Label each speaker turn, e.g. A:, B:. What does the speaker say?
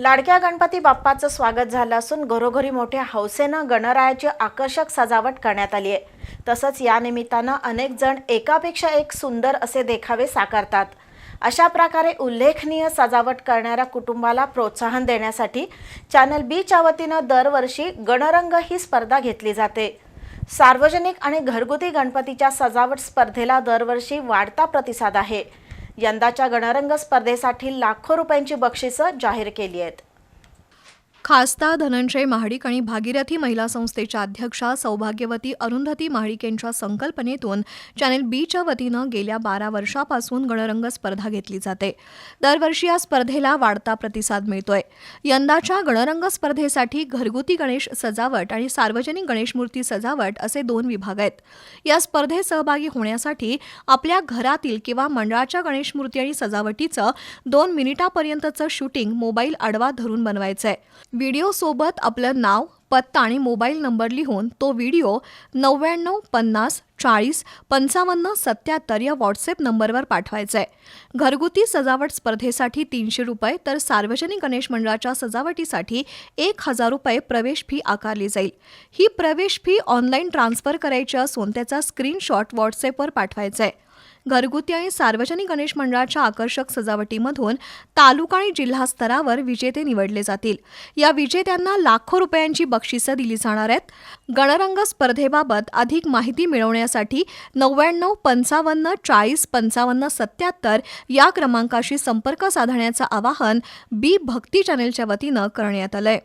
A: लाडक्या गणपती बाप्पाचं स्वागत झालं असून घरोघरी मोठ्या हौसेनं गणरायाची आकर्षक सजावट करण्यात आली आहे. तसंच या निमित्तानं अनेक जण एकापेक्षा एक सुंदर असे देखावे साकारतात. अशा प्रकारे उल्लेखनीय सजावट करणाऱ्या कुटुंबाला प्रोत्साहन देण्यासाठी चॅनल बीच्या वतीनं दरवर्षी गणरंग ही स्पर्धा घेतली जाते. सार्वजनिक आणि घरगुती गणपतीच्या सजावट स्पर्धेला दरवर्षी वाढता प्रतिसाद आहे. यंदाच्या गणरंग स्पर्धेसाठी लाखो रुपयांची बक्षिसं जाहीर केली आहेत.
B: खासदार धनंजय महाडिक आणि भागीरथी महिला संस्थेच्या अध्यक्षा सौभाग्यवती अरुंधती महाडिक यांच्या संकल्पनेतून चॅनेल बीच्या वतीनं गेल्या बारा वर्षापासून गणरंग स्पर्धा घेतली जाते. दरवर्षी या स्पर्धेला वाढता प्रतिसाद मिळतोय. यंदाच्या गणरंग स्पर्धेसाठी घरगुती गणेश सजावट आणि सार्वजनिक गणेश मूर्ती सजावट असे दोन विभाग आहेत. या स्पर्धेत सहभागी होण्यासाठी आपल्या घरातील किंवा मंडळाच्या गणेश मूर्ती आणि सजावटीचं दोन मिनिटापर्यंतचं शूटिंग मोबाईल आडवा धरून बनवायचं आहे व्हिडिओसोबत आपलं नाव पत्ता आणि मोबाईल नंबर लिहून तो व्हिडिओ नव्याण्णव पन्नास चाळीस पंचावन्न सत्याहत्तर या व्हॉट्सअप नंबरवर पाठवायचा आहे घरगुती सजावट स्पर्धेसाठी तीनशे रुपये तर सार्वजनिक गणेश मंडळाच्या सजावटीसाठी एक हजार रुपये प्रवेश फी आकारली जाईल. ही प्रवेश फी ऑनलाईन ट्रान्स्फर करायची असून त्याचा स्क्रीनशॉट व्हॉट्सअपवर पाठवायचा आहे घरगुती आणि सार्वजनिक गणेश मंडळाच्या आकर्षक सजावटीमधून तालुका आणि जिल्हा स्तरावर विजेते निवडले जातील. या विजेत्यांना लाखो रुपयांची बक्षिसं दिली जाणार आहेत. गणरंग स्पर्धेबाबत अधिक माहिती मिळवण्यासाठी नव्याण्णव पंचावन्न चाळीस पंचावन्न सत्याहत्तर या क्रमांकाशी संपर्क साधण्याचं आवाहन बी भक्ती चॅनेलच्या वतीनं करण्यात आलंय.